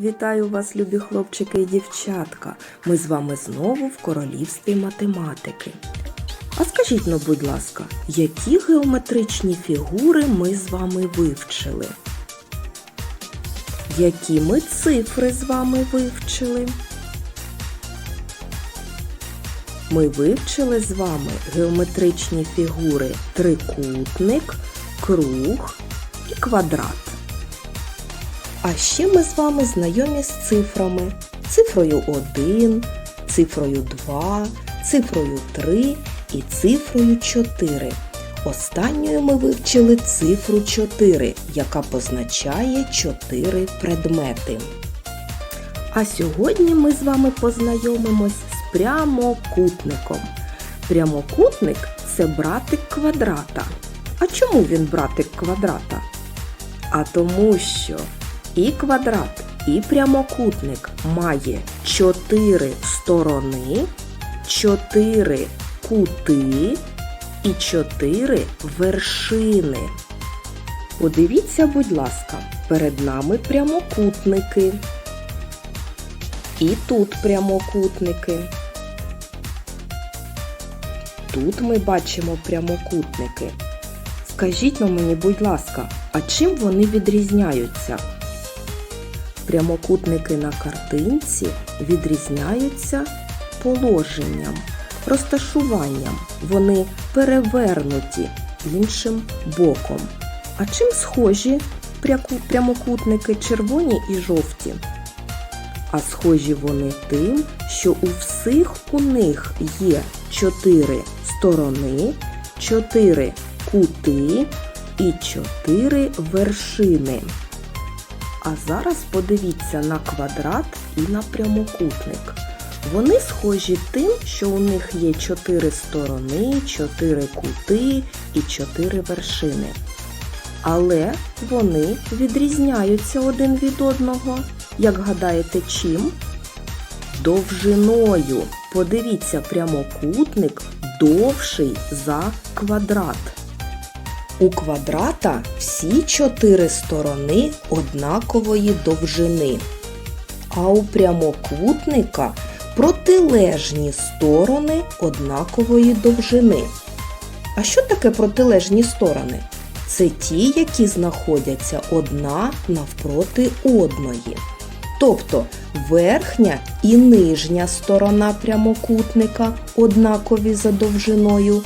Вітаю вас, любі хлопчики і дівчатка. Ми з вами знову в королівстві математики. А скажіть ну, будь ласка, які геометричні фігури ми з вами вивчили? Які ми цифри з вами вивчили? Ми вивчили з вами геометричні фігури трикутник, круг і квадрат. А ще ми з вами знайомі з цифрами. Цифрою 1, цифрою 2, цифрою 3 і цифрою 4. Останньою ми вивчили цифру 4, яка позначає 4 предмети. А сьогодні ми з вами познайомимось з прямокутником. Прямокутник це братик квадрата. А чому він братик квадрата? А тому що і квадрат, і прямокутник має 4 сторони, 4 кути і 4 вершини. Подивіться, будь ласка, перед нами прямокутники. І тут прямокутники. Тут ми бачимо прямокутники. Скажіть на мені, будь ласка, а чим вони відрізняються? Прямокутники на картинці відрізняються положенням, розташуванням. Вони перевернуті іншим боком. А чим схожі прямокутники червоні і жовті? А схожі вони тим, що у всіх у них є чотири сторони, чотири кути і чотири вершини. А зараз подивіться на квадрат і на прямокутник. Вони схожі тим, що у них є чотири сторони, чотири кути і чотири вершини. Але вони відрізняються один від одного. Як гадаєте, чим? Довжиною. Подивіться, прямокутник довший за квадрат. У квадрата всі чотири сторони однакової довжини, а у прямокутника протилежні сторони однакової довжини. А що таке протилежні сторони? Це ті, які знаходяться одна навпроти одної. Тобто верхня і нижня сторона прямокутника однакові за довжиною,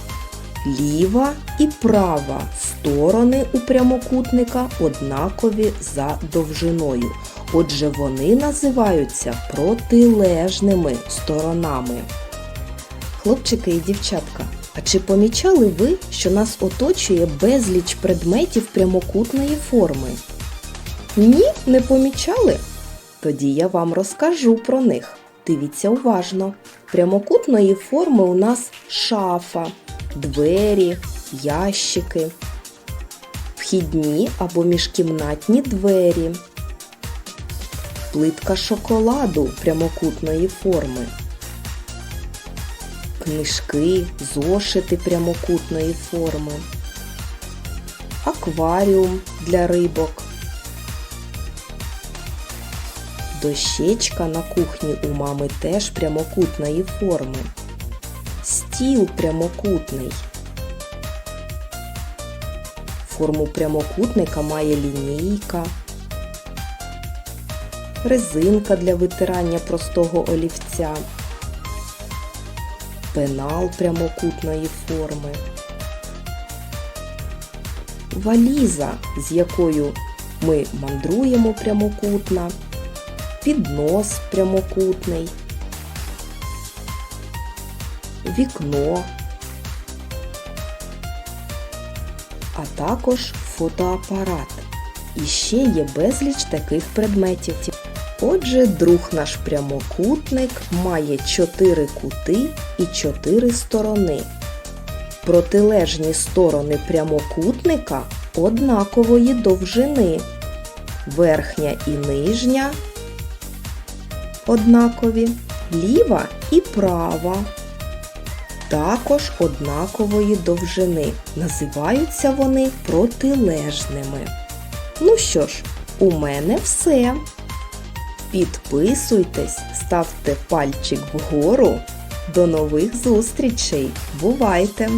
ліва і права сторони у прямокутника однакові за довжиною. Отже, вони називаються протилежними сторонами. Хлопчики і дівчатка, а чи помічали ви, що нас оточує безліч предметів прямокутної форми? Ні, не помічали? Тоді я вам розкажу про них. Дивіться уважно. Прямокутної форми у нас шафа, двері, ящики, вхідні або міжкімнатні двері, плитка шоколаду прямокутної форми, книжки, зошити прямокутної форми, акваріум для рибок. Дощечка на кухні у мами теж прямокутної форми. Стіл прямокутний. Форму прямокутника має лінійка, резинка для витирання простого олівця, пенал прямокутної форми, валіза, з якою ми мандруємо прямокутна, піднос прямокутний, вікно, а також фотоапарат. І ще є безліч таких предметів. Отже, друг наш прямокутник має 4 кути і 4 сторони. Протилежні сторони прямокутника однакової довжини. Верхня і нижня однакові, ліва і права також однакової довжини. Називаються вони протилежними. Ну що ж, у мене все. Підписуйтесь, ставте пальчик вгору. До нових зустрічей! Бувайте!